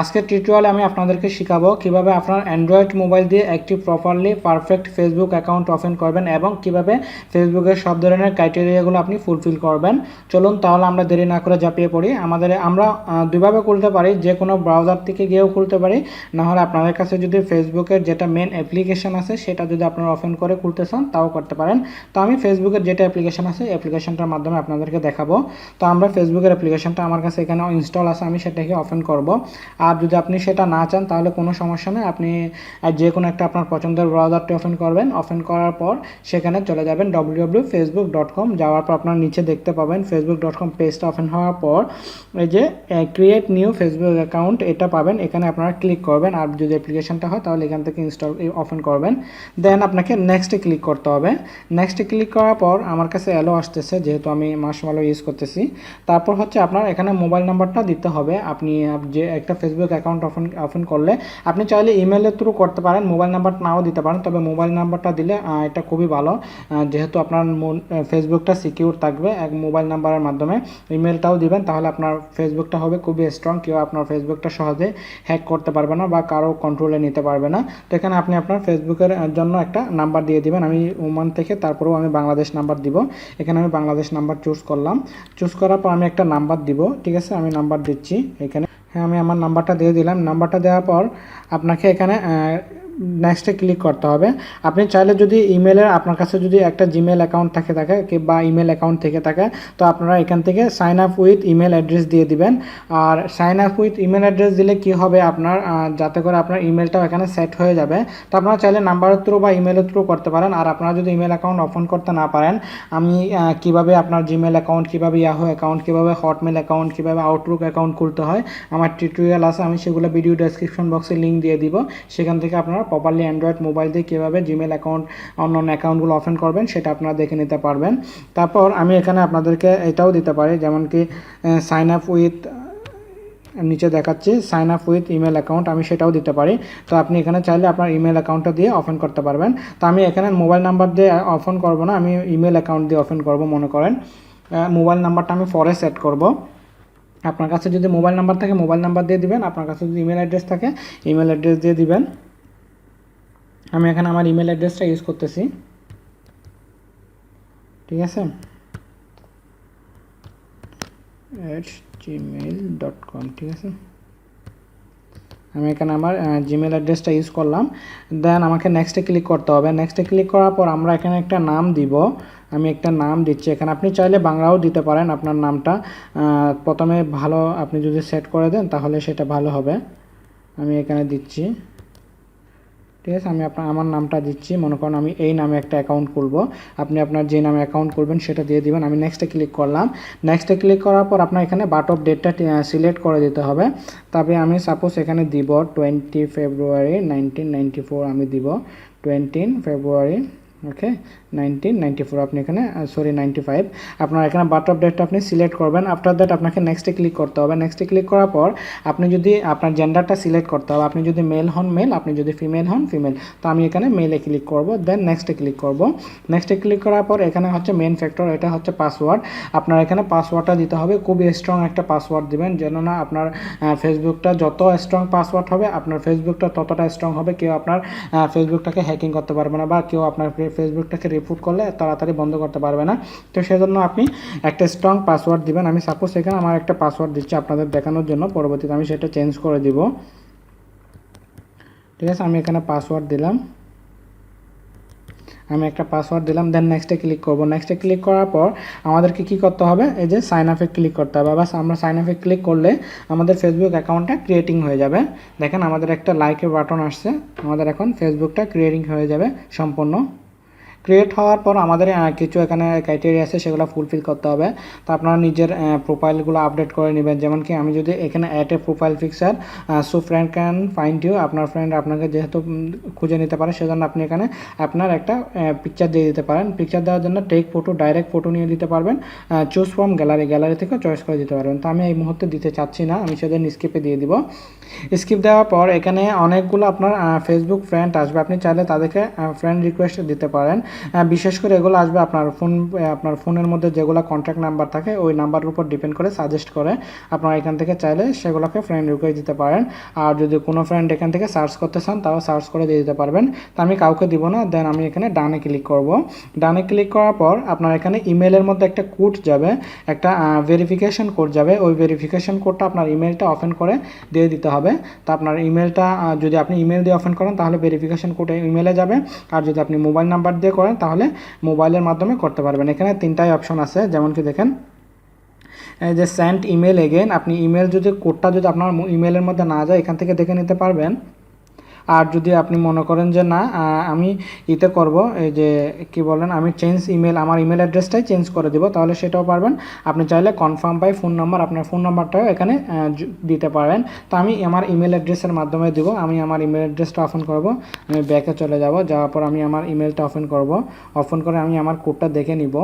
আজকের টিউটোরিয়ালে আমি আপনাদেরকে শেখাবো কীভাবে আপনার অ্যান্ড্রয়েড মোবাইল দিয়ে একটি properly perfect Facebook account open করবেন এবং কীভাবে ফেসবুকের সব ধরনের ক্রাইটেরিয়াগুলো আপনি ফুলফিল করবেন। চলুন তাহলে আমরা দেরি না করে ঝাঁপিয়ে পড়ি। আমাদের আমরা আহ, দুইভাবে খুলতে পারি যে কোনো ব্রাউজার থেকে গিয়েও খুলতে পারি। না হলে আপনাদের কাছে যদি ফেসবুকের যেটা মেন অ্যাপ্লিকেশন আছে সেটা যদি আপনারা ওপেন করে খুলতে চান তাও করতে পারেন। তো আমি ফেসবুকের যেটা অ্যাপ্লিকেশন আছে অ্যাপ্লিকেশানটার মাধ্যমে আপনাদেরকে দেখাবো। তো আমরা ফেসবুকের অ্যাপ্লিকেশনটা আমার কাছে এখানে ইনস্টল আছে আমি সেটাকে ওপেন করব। আর যদি আপনি সেটা না চান, তাহলে কোনো সমস্যা নেই। আপনি যে কোনো একটা আপনার পছন্দের ব্রাউজারটি ওপেন করবেন। ওপেন করার পর সেখানে চলে যাবেন ডব্লিউ ফেসবুক ডট কম যাওয়ার পর আপনার নিচে দেখতে পাবেন ফেসবুক ডট কম পেজটা ওপেন হওয়ার পর এই যে ক্রিয়েট নিউ ফেসবুক অ্যাকাউন্ট এটা পাবেন। এখানে আপনারা ক্লিক করবেন। আর যদি অ্যাপ্লিকেশনটা হয়, তাহলে এখান থেকে ইনস্টল ওপেন করবেন। দেন আপনাকে নেক্সটে ক্লিক করতে হবে। নেক্সটে ক্লিক করার পর আমার কাছে অ্যালো আসতেছে, যেহেতু আমি মাসমালো ইউজ করতেছি। তারপর হচ্ছে আপনার এখানে মোবাইল নাম্বারটা দিতে হবে। আপনি যে একটা ফেসবুক অ্যাকাউন্ট ওপেন ওপেন করলে আপনি চাইলে ইমেলের থ্রু করতে পারেন মোবাইল নাম্বার নাও দিতে পারেন, তবে মোবাইল নাম্বারটা দিলে এটা খুবই ভালো। যেহেতু আপনার ফেসবুকটা সিকিউর থাকবে, এক মোবাইল নাম্বারের মাধ্যমে ইমেলটাও দিবেন, তাহলে আপনার ফেসবুকটা হবে খুবই স্ট্রং কেউ আপনার ফেসবুকটা সহজে হ্যাক করতে পারবে না বা কারও কন্ট্রোলে নিতে পারবে না। তো এখানে আপনি আপনার ফেসবুকের জন্য একটা নাম্বার দিয়ে দিবেন। আমি ওমান থেকে তারপরেও আমি বাংলাদেশ নাম্বার দিব। এখানে আমি বাংলাদেশ নাম্বার চুজ করলাম। চুজ করার পর আমি একটা নাম্বার দিব, ঠিক আছে? আমি নাম্বার দিচ্ছি এখানে। হ্যাঁ আমি আমার নাম্বারটা দিয়ে দিলাম। নাম্বারটা দেওয়ার পর আপনাকে এখানে নেক্সটে ক্লিক করতে হবে। আপনি চাইলে যদি ইমেলের আপনার কাছে যদি একটা জিমেল অ্যাকাউন্ট থাকে থাকে বা ইমেল অ্যাকাউন্ট থেকে থাকে, তো আপনারা এখান থেকে sign up with email address দিয়ে দিবেন। আর sign up with email address দিলে কি হবে আপনার? যাতে করে আপনার ইমেলটাও এখানে সেট হয়ে যাবে। তো আপনারা চাইলে নাম্বারের থ্রু বা ইমেলের থ্রু করতে পারেন। আর আপনারা যদি ইমেল অ্যাকাউন্ট ওপেন করতে না পারেন, আমি কীভাবে আপনার জিমেল অ্যাকাউন্ট কীভাবে ইয়াহো অ্যাকাউন্ট কীভাবে হটমেল অ্যাকাউন্ট কীভাবে আউটলুক অ্যাকাউন্ট খুলতে হয়, আমার টিউটোরিয়াল আছে, আমি সেগুলো ভিডিও ডেসক্রিপশন বক্সে লিঙ্ক দিয়ে দিব। সেখান থেকে আপনারা প্রপারলি অ্যান্ড্রয়েড মোবাইল দিয়ে কীভাবে জিমেল অ্যাকাউন্ট অন্য অন্য অ্যাকাউন্টগুলো ওপেন করবেন, সেটা আপনারা দেখে নিতে পারবেন। তারপর আমি এখানে আপনাদেরকে এটাও দিতে পারি, যেমন কি সাইন আপ উইথ নিচে দেখাচ্ছি sign up with email account আমি সেটাও দিতে পারি। তো আপনি এখানে চাইলে আপনার ইমেল অ্যাকাউন্টটা দিয়ে ওপেন করতে পারবেন। তো আমি এখানে মোবাইল নাম্বার দিয়ে ওপেন করব না, আমি ইমেল অ্যাকাউন্ট দিয়ে ওপেন করব, মনে করেন। মোবাইল নাম্বারটা আমি পরে সেট করব। আপনার কাছে যদি মোবাইল নাম্বার থাকে মোবাইল নাম্বার দিয়ে দিবেন। আপনার কাছে যদি ইমেল অ্যাড্রেস থাকে ইমেল অ্যাড্রেস দিয়ে দিবেন। আমি এখানে আমার ইমেল অ্যাড্রেসটা ইউজ করতেছি। ঠিক আছে? এট জিমেইল ডট কম ঠিক আছে? আমি এখানে আমার জিমেল অ্যাড্রেসটা ইউজ করলাম। দেন আমাকে নেক্সটে ক্লিক করতে হবে। নেক্সটে ক্লিক করার পর আমরা এখানে একটা নাম দিব। আমি একটা নাম দিচ্ছি। এখানে আপনি চাইলে বাংলাও দিতে পারেন আপনার নামটা। প্রথমে ভালো আপনি যদি সেট করে দেন তাহলে সেটা ভালো হবে। আমি এখানে দিচ্ছি। ঠিক আছে, আমি আপনার, আমার নামটা দিচ্ছি, মনে করেন আমি এই নামে একটা অ্যাকাউন্ট খুলবো। আপনি আপনার যে নামে অ্যাকাউন্ট করবেন সেটা দিয়ে দিবেন, আমি নেক্সটে ক্লিক করলাম। নেক্সটে ক্লিক করার পর আপনার এখানে বাট অফ ডেটটা সিলেক্ট করে দিতে হবে। তারপরে আমি সাপোজ এখানে দিব টোয়েন্টি ফেব্রুয়ারি নাইনটিন আমি দিব twenty February okay nineteen ninety four আপনি এখানে সরি নাইনটি ফাইভ আপনার এখানে বাট অফ ডেটটা আপনি সিলেক্ট করবেন। আফটার দ্যাট আপনাকে নেক্সটে ক্লিক করতে হবে। নেক্সটে ক্লিক করার পর, আপনি যদি, আপনার জেন্ডারটা সিলেক্ট করতে হবে। আপনি যদি মেল হন মেল আপনি যদি ফিমেল হন ফিমেল তো আমি এখানে মেলে ক্লিক করব দেন নেক্সটে ক্লিক করব। নেক্সটে ক্লিক করার পর, এখানে হচ্ছে মেন ফ্যাক্টর এটা হচ্ছে পাসওয়ার্ড আপনার এখানে পাসওয়ার্ডটা দিতে হবে। খুবই স্ট্রং একটা পাসওয়ার্ড দিবেন। যেন না আপনার ফেসবুকটা যত স্ট্রং পাসওয়ার্ড হবে, আপনার ফেসবুকটা ততটা স্ট্রং হবে। কেউ আপনার ফেসবুকটাকে হ্যাকিং করতে পারবে না বা কেউ আপনার ফেসবুকটাকে রিপোর্ট করলে তাড়াতাড়ি বন্ধ করতে পারবে না। তো সেজন্য আপনি একটা স্ট্রং পাসওয়ার্ড দিবেন। আমি সাপোজ এখানে আমার একটা পাসওয়ার্ড দিচ্ছি আপনাদের দেখানোর জন্য। পরবর্তীতে আমি সেটা চেঞ্জ করে দিব। ঠিক আছে, আমি এখানে পাসওয়ার্ড দিলাম। আমি একটা পাসওয়ার্ড দিলাম দেন নেক্সটে ক্লিক করব। নেক্সটে ক্লিক করার পর আমাদেরকে কি করতে হবে? এই যে সাইন আপে ক্লিক করতে হবে। বাস, আমরা সাইন আপে ক্লিক করলে আমাদের ফেসবুক অ্যাকাউন্টটা ক্রিয়েটিং হয়ে যাবে। দেখেন আমাদের একটা লাইকের বাটন আসছে। আমাদের এখন ফেসবুকটা ক্রিয়েটিং হয়ে যাবে সম্পূর্ণ। ক্রিয়েট হওয়ার পর আমাদের কিছু এখানে ক্রাইটেরিয়া আছে, সেগুলো ফুলফিল করতে হবে। তো আপনারা নিজের প্রোফাইলগুলো আপডেট করে নেবেন। যেমন কি আমি যদি এখানে add a profile picture so friend can find you আপনার ফ্রেন্ড আপনাকে যেহেতু খুঁজে নিতে পারে, সেজন্য আপনি এখানে আপনার একটা পিকচার দিয়ে দিতে পারেন। পিকচার দেওয়ার জন্য টেক ফটো ডাইরেক্ট ফটো নিয়ে দিতে পারবেন। চুজ ফ্রম গ্যালারি গ্যালারি থেকে চয়েস করে দিতে পারবেন। তো আমি এই মুহূর্তে দিতে চাচ্ছি না, আমি সেজন্য স্কিপে দিয়ে দিব। স্কিপ দেওয়ার পর এখানে অনেকগুলো আপনার ফেসবুক ফ্রেন্ড আসবে। আপনি চাইলে তাদেরকে ফ্রেন্ড রিকোয়েস্ট দিতে পারেন। বিশেষ করে এগুলো আসবে আপনার ফোন আপনার ফোনের মধ্যে যেগুলো কন্ট্যাক্ট নাম্বার থাকে, ওই নাম্বারের উপর ডিপেন্ড করে সাজেস্ট করে আপনারা এখান থেকে চাইলে সেগুলোকে ফ্রেন্ড রিকোয়েস্ট দিতে পারেন। আর যদি কোনো ফ্রেন্ড এখান থেকে সার্চ করতে চান তাও সার্চ করে দিয়ে দিতে পারবেন। তা আমি কাউকে দিব না দেন আমি এখানে ডানে ক্লিক করব। ডানে ক্লিক করার পর আপনার এখানে ইমেলের মধ্যে একটা কোড যাবে, একটা ভেরিফিকেশন কোড যাবে। ওই ভেরিফিকেশন কোডটা আপনার ইমেলটা ওপেন করে দিয়ে দিতে হবে। তা আপনার ইমেলটা যদি আপনি ইমেল দিয়ে ওপেন করেন, তাহলে ভেরিফিকেশন কোড ইমেলে যাবে। আর যদি আপনি মোবাইল নাম্বার দিয়ে তাহলে মোবাইলের মাধ্যমে করতে পারবেন। এখানে তিনটাই অপশন আছে, যেমন কি দেখেন যে সেন্ট ইমেল এগেন আপনি ইমেল যদি কোডটা যদি আপনার ইমেলের মধ্যে না যায়, এখান থেকে দেখে নিতে পারবেন। আর যদি আপনি মনে করেন যে না আমি ইতে করব, এই যে কি বলেন, আমি চেঞ্জ ইমেল আমার ইমেল অ্যাড্রেসটাই চেঞ্জ করে দিব, তাহলে সেটাও পারবেন। আপনি চাইলে কনফার্ম বাই ফোন নাম্বার আপনার ফোন নাম্বারটাও এখানে দিতে পারেন। তো আমি আমার ইমেল অ্যাড্রেসের মাধ্যমে দিব, আমি আমার ইমেল অ্যাড্রেসটা অফেন করব, আমি ব্যাকে চলে যাব, যাওয়ার পর আমি আমার ইমেলটা অফেন করব। অফেন করে আমি আমার কোডটা দেখে নিব।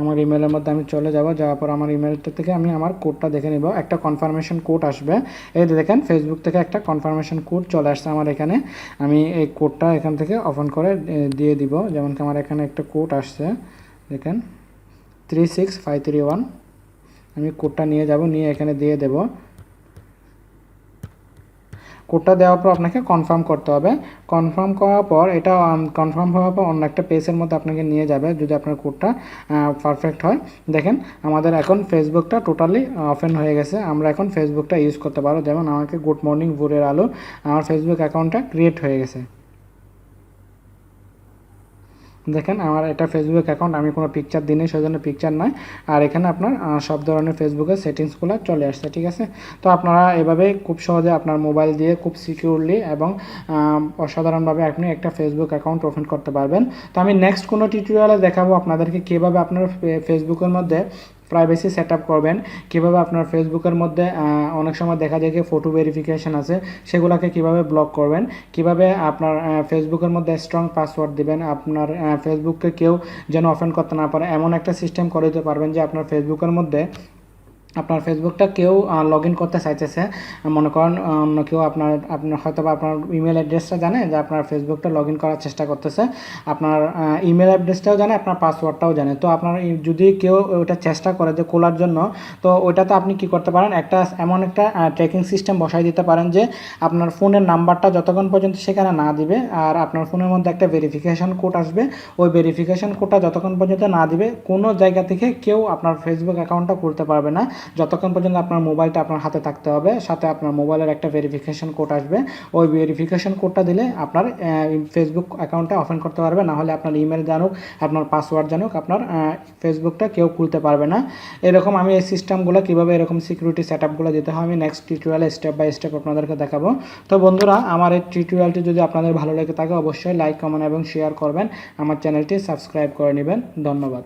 আমার ইমেলের মধ্যে আমি চলে যাব, যাওয়ার পর আমার ইমেলটা থেকে আমি আমার কোডটা দেখে নিব। একটা কনফার্মেশন কোড আসবে। এই দেখেন ফেসবুক থেকে একটা কনফার্মেশন কোড চলে আসছে আমার এখানে। আমি এই কোডটা এখান থেকে ওপেন করে দিয়ে দিব। যেমন কি আমার এখানে একটা কোড আসছে। দেখেন three six five three one আমি কোডটা নিয়ে যাব, নিয়ে এখানে দিয়ে দেব। কোডটা দেওয়ার পর আপনাকে কনফার্ম করতে হবে। কনফার্ম করার পর এটা কনফার্ম হওয়ার পর অন্য একটা পেজের মধ্যে আপনাকে নিয়ে যাবে যদি আপনার কোডটা পারফেক্ট হয়। দেখেন, আমাদের এখন ফেসবুকটা টোটালি ওপেন হয়ে গেছে। আমরা এখন ফেসবুকটা ইউজ করতে পারো। যেমন আমাকে গুড মর্নিং ভোরের আলো, আমার ফেসবুক অ্যাকাউন্টটা ক্রিয়েট হয়ে গেছে। দেখেন, আমার এটা ফেসবুক অ্যাকাউন্ট আমি কোনো পিকচার দিনে সেজন্য পিকচার নয় আর এখানে আপনার সব ধরনের ফেসবুকের সেটিংসগুলো চলে আসছে, ঠিক আছে? তো আপনারা এভাবে খুব সহজে আপনার মোবাইল দিয়ে খুব সিকিউরলি এবং অসাধারণভাবে আপনি একটা ফেসবুক অ্যাকাউন্ট ওপেন করতে পারবেন। তো আমি নেক্সট কোনো টিউটোরিয়ালে দেখাবো আপনাদেরকে কীভাবে আপনার ফেসবুকের মধ্যে প্রাইভেসি সেট আপ করবেন। কীভাবে আপনার ফেসবুকের মধ্যে অনেক সময় দেখা যায় যে ফটো ভেরিফিকেশান আছে, সেগুলোকে কীভাবে ব্লক করবেন? কীভাবে আপনার ফেসবুকের মধ্যে স্ট্রং পাসওয়ার্ড দিবেন? আপনার ফেসবুককে কেউ যেন অফেন করতে না পারে। এমন একটা সিস্টেম করে দিতে পারবেন যে আপনার ফেসবুকের মধ্যে আপনার ফেসবুকটা কেউ লগ ইন করতে চাইতেছে মনে করেন অন্য কেউ আপনার আপনার হয়তো বা আপনার ইমেল অ্যাড্রেসটা জানে যে আপনার ফেসবুকটা লগ ইন করার চেষ্টা করতেছে। আপনার ইমেল অ্যাড্রেসটাও জানে, আপনার পাসওয়ার্ডটাও জানে। তো আপনার যদি কেউ ওইটা চেষ্টা করে যে খোলার জন্য, তো ওইটাতে আপনি কি করতে পারেন? একটা এমন একটা ট্র্যাকিং সিস্টেম বসাই দিতে পারেন যে আপনার ফোনের নাম্বারটা যতক্ষণ পর্যন্ত সেখানে না দিবে, আর আপনার ফোনের মধ্যে একটা ভেরিফিকেশন কোড আসবে। ওই ভেরিফিকেশন কোডটা যতক্ষণ পর্যন্ত না দিবে, কোনো জায়গা থেকে কেউ আপনার ফেসবুক অ্যাকাউন্টটা খুলতে পারবে না। যতক্ষণ পর্যন্ত আপনার মোবাইলটা আপনার হাতে থাকতে হবে, সাথে আপনার মোবাইলের একটা ভেরিফিকেশন কোড আসবে। ওই ভেরিফিকেশন কোডটা দিলে আপনার ফেসবুক অ্যাকাউন্টটা ওপেন করতে পারবে। না হলে আপনার ইমেল জানুক, আপনার পাসওয়ার্ড জানুক, আপনার ফেসবুকটা কেউ খুলতে পারবে না। এরকম আমি এই সিস্টেমগুলো কীভাবে এরকম সিকিউরিটি সেট আপগুলো দিতে হয়, আমি নেক্সট টিউটোরিয়ালে স্টেপ বাই স্টেপ আপনাদেরকে দেখাবো। তো বন্ধুরা, আমার এই টিউটোরিয়ালটি যদি আপনাদের ভালো লেগে থাকে, অবশ্যই লাইক কমেন্ট এবং শেয়ার করবেন। আমার চ্যানেলটি সাবস্ক্রাইব করে নেবেন। ধন্যবাদ।